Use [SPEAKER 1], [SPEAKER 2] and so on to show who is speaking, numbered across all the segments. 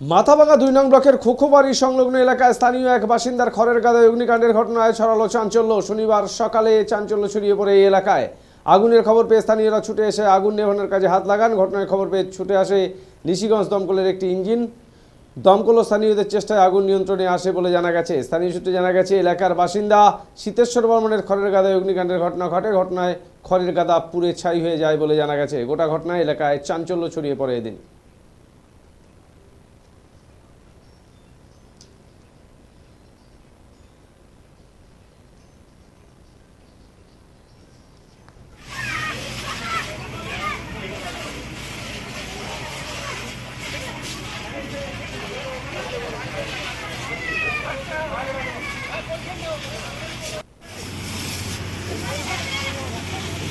[SPEAKER 1] মাথাভাঙা দুই নং ব্লকের খোখোবাড়ি সংলগ্ন এলাকায় স্থানীয় এক বাসিন্দার খড়ের গাদায় অগ্নিকাণ্ডের ঘটনায় ছড়ালো চাঞ্চল্য। শনিবার সকালে চাঞ্চল্য ছড়িয়ে পড়ে এই এলাকায়। আগুনের খবর পেয়ে স্থানীয়রা ছুটে এসে আগুন নেভানোর কাজে হাত লাগান। ঘটনার খবর পেয়ে ছুটে আসে নিশিগঞ্জ দমকলের একটি ইঞ্জিন। দমকল স্থানীয়দের চেষ্টায় আগুন নিয়ন্ত্রণে আসে বলে জানা গেছে। স্থানীয় সূত্রে জানা গেছে, এলাকার বাসিন্দা শীতেশ্বর বর্মনের খড়ের গাদায় অগ্নিকাণ্ডের ঘটনা ঘটে। ঘটনায় খড়ের গাদা পুড়ে ছাই হয়ে যায় বলে জানা গেছে। গোটা ঘটনায় এলাকায় চাঞ্চল্য ছড়িয়ে পড়ে এদিন।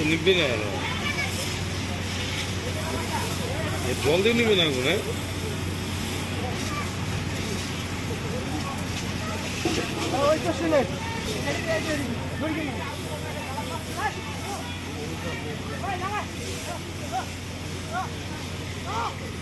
[SPEAKER 2] నింపినా జల్ దిగి నింపినా కూడా
[SPEAKER 3] Oh!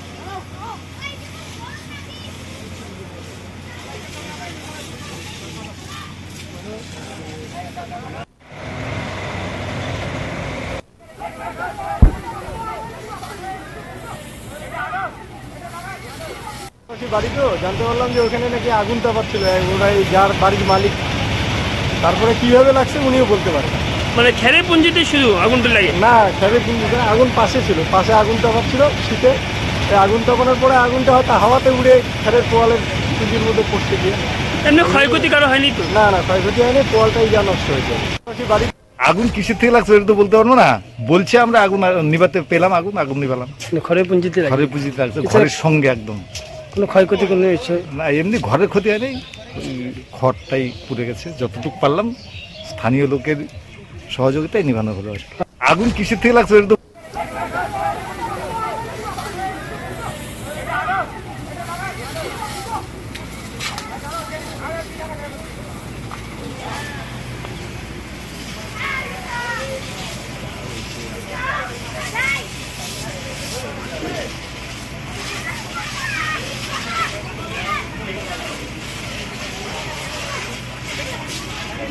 [SPEAKER 3] বাড়ি তো জানতে পারলাম যে ওখানে নাকি আগুন তাপাচ্ছিল ওরাই যার বাড়ির মালিক। তারপরে কীভাবে লাগছে উনিও বলতে পারেন না।
[SPEAKER 4] মানে খেরের পুঞ্জিতে শুধু আগুনটা লাগে?
[SPEAKER 3] না খেলে কিন্তু আগুন পাশে ছিল পাশে আগুন তাপাচ্ছিল শীতে। আগুন তাপানোর পরে আগুনটা হয়তো হাওয়াতে উড়ে খেরের পোয়ালের চুজির মধ্যে পড়তে গিয়ে।
[SPEAKER 4] এমনি ক্ষয়ক্ষতি কারও হয়নি তো?
[SPEAKER 3] না না ক্ষয়ক্ষতি হয়নি পোয়ালটাই যা নষ্ট হয়েছে বাড়ি
[SPEAKER 5] আগুন কিসের থেকে লাগছে এটা তো বলতে পারব না। বলছে আমরা আগুন নিভাতে পেলাম আগুন আগুন নিভালাম।
[SPEAKER 4] খড়ের পুঞ্জিতে লাগে
[SPEAKER 5] ঘরের পুঁজিতে লাগছে ঘরের সঙ্গে একদম।
[SPEAKER 4] কোনো ক্ষয়ক্ষতি কোনো
[SPEAKER 5] না এমনি ঘরের ক্ষতি হয়নি। খড়টাই পুড়ে গেছে যতটুকু পারলাম স্থানীয় লোকের সহযোগিতায় নিভানো হলো। আগুন কিসের থেকে লাগছে এটা তো